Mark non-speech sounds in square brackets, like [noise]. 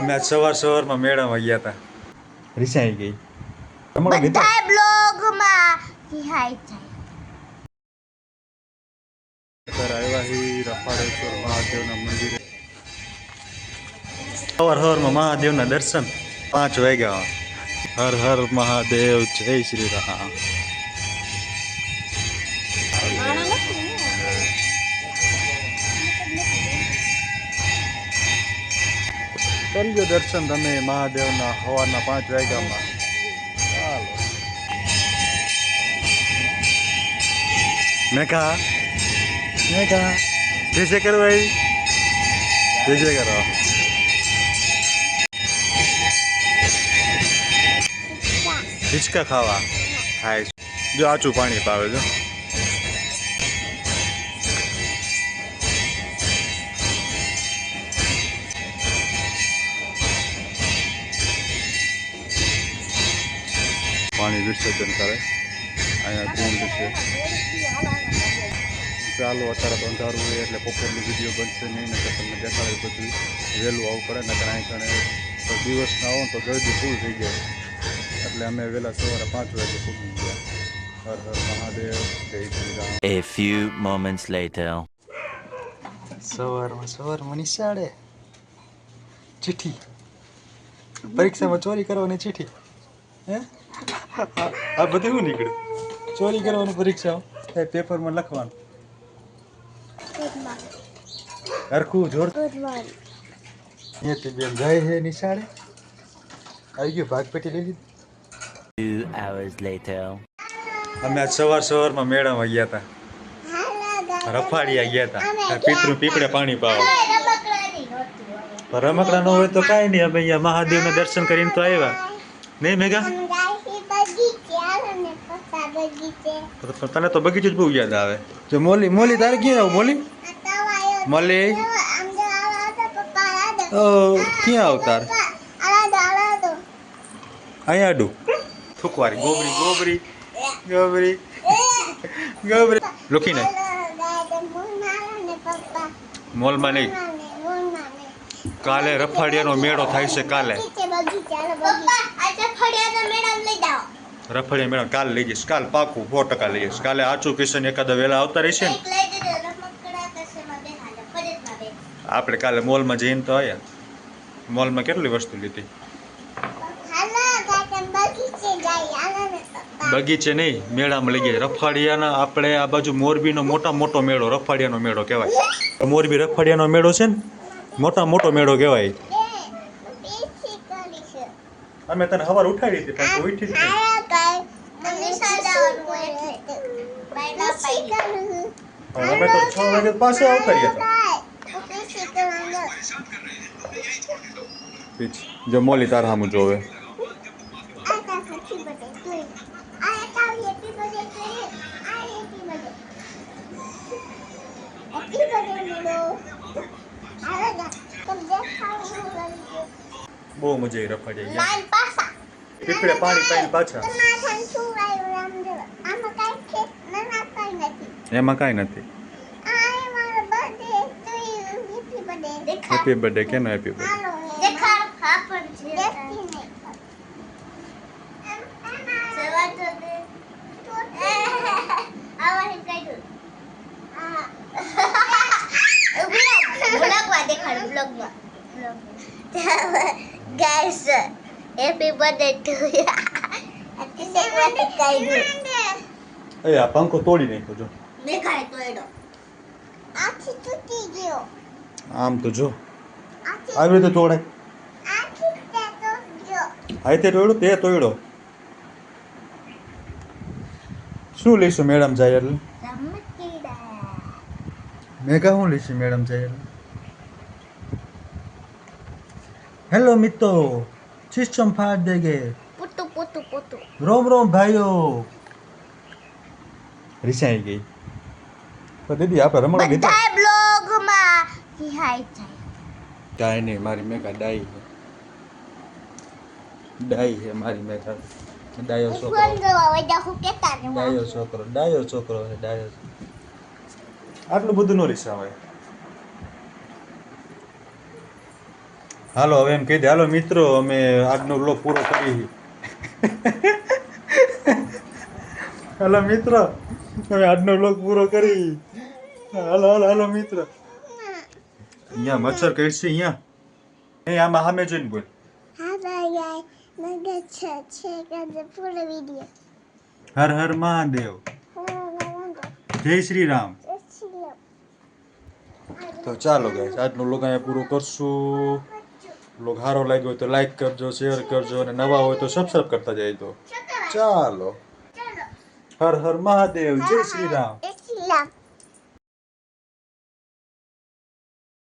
અમે આજ સવાર સવારમાં મેળામાં ગયા હતા રિસાઈ ગઈ. તમારો બધા બ્લોગમાં રિહાઈ જાય આવ્યા હી રફાળેશ્વર મહાદેવના મંદિરે. સવાર સવારમાં મહાદેવના દર્શન. પાંચ વાગ્યા. હર હર મહાદેવ જય શ્રી રામ. કરી દર્શન તમે મહાદેવના હવાના પાંચ વાગ્યામાં. ચાલો. મેઘા મેઘા જય જય કરો ભાઈ. જય જય હિચકા ખાવા. ખાય જો આચું પાણી પાવે છે પાણી વિસર્જન કરે. અહીંયા કુંડ છે. ચાલો અત્યારે તો હોય એટલે બપોરની વીડિયો બનશે નહીં નકર તમને દેખાડે બધું. વહેલું આવવું પડે નકર અહીં કણે તો દિવસના આવો ને તો ગરદી ફૂલ થઈ જાય. એટલે અમે વહેલા સવારે પાંચ વાગે પૂગી ગયા. હર હર મહાદેવ જય Shri Ram. A few moments later. સવારમાં સવાર મનીષાડે ચીઠી પરીક્ષામાં ચોરી કરવાની ચીઠી હે? આ- બધું હું નીકળ્યું? ચોરી કરવાની પરીક્ષા. એ પેપરમાં લખવાનું. હરખું જોર. ગુડ મોર્નિંગ બેન જાય છે નિશાળે. આવી ગયું ભાગ પેટી લઈ લીધી. Hours later. અમે આજ સવાર સવારમાં મેળામાં ગયા હતા રફાડિયા ગયા હતા પિતૃ પીપળે પાણી પાવા. રમકડા ન હોય તો કાંઈ નહીં. અમે અહીંયા મહાદેવના દર્શન કરીને તો આવ્યા. નહીં મેઘા? તો- તો તને તો બગીચો જ બહુ યાદ આવે. જો મોલી મોલી તારે ક્યાં આવું મોલી? મોલી? ઓ ક્યાં આવ તાર? અહીંયા આડું. થૂકવારી ગોબરી ગોબરી ગોબરી ગોબરી. લુખી નહીં મોલમાં નહીં. કાલે રફાડિયાનો મેળો થાય છે કાલે. રફાડિયા મેળા કાલે લઈ જઈશ. કાલ પાકું સો ટકા લઈ જઈશ. કાલે આચું કિશન એકાદા વહેલા આવતા રહેશે ને? આપણે કાલે મોલમાં જઈને તો આવ્યા મોલમાં કેટલી વસ્તુ લીધી? બગીચે નહીં મેળામાં લઈ ગયા રફાડિયાના આપણે આ બાજુ મોરબીનો મોટા મોટો મેળો રફાડિયાનો મેળો કહેવાય. મોરબી રફાડિયાનો મેળો છે ને? મોટા મોટો મેળો કહેવાય. અમે તને સવાર ઉઠાડી હતી પણ ઉઠી જ નહીં. પણ અમે તો છ વાગે પાસે આવતા રહ્યા પીછ જો મોલી તાર હામું જોવે બહુ મજા આવી રફાડિયા ગયા પીપળે પાણી પાણી પાછા એમાં કાંઈ નથી. Happy birthday canoe happy birthday Guys, happy birthday to એ આ પંખો તોડી નાખ્યો જો. દેખાય તો એડો. આખી તૂટી ગયો. આમ તો જો. આવી રીતે તોડાય. હાઈ તે તોડ્યો તે તોડ્યો. શું લઈશું મેડમ જાય એટલે? મેઘા શું લઈશું મેડમ જાય એટલે? હેલો મિત્રો સિસ્ટમ ફાટ દેગે પોતું પોતું પોતું. રોમ રોમ ભાઈઓ. રિસાઈ ગઈ. તો દીદી આપણે રમણ બધા બ્લોગમાં રિહાઈ જાય. કાંઈ નહીં મારી મેઘા ડાઈ છે. ડાઈ છે મારી મેઘા. ડાયો છોકરો. ડાયો છોકરો ડાયો છોકરો છે ડાયો આટલું બધું નો રિસાવાય હાલો હવે એમ કહી દે હાલો મિત્રો અમે આજનો બ્લોગ પૂરો કરી [laughs] હાલો મિત્રો. અમે આજનો બ્લોગ પૂરો કરી. હાલો હાલો હાલો મિત્ર. અહીંયા મચ્છર કઈ છે અહીંયા. એ આમાં સામે જોઈને બોલ. હા ભાઈ મગજ છે છે કે પૂરો વિડિયો હર હર મહાદેવ. જય શ્રી રામ. તો ચાલો ગાઈસ આજનો બ્લોગ અહીંયા પૂરો કરશું. બ્લોગ સારો લાગ્યો હોય તો લાઈક કરજો શેર કરજો અને નવા હોય તો સબસ્ક્રાઈબ કરતા જાય તો. ચાલો. હર હર મહાદેવ જય શ્રી રામ.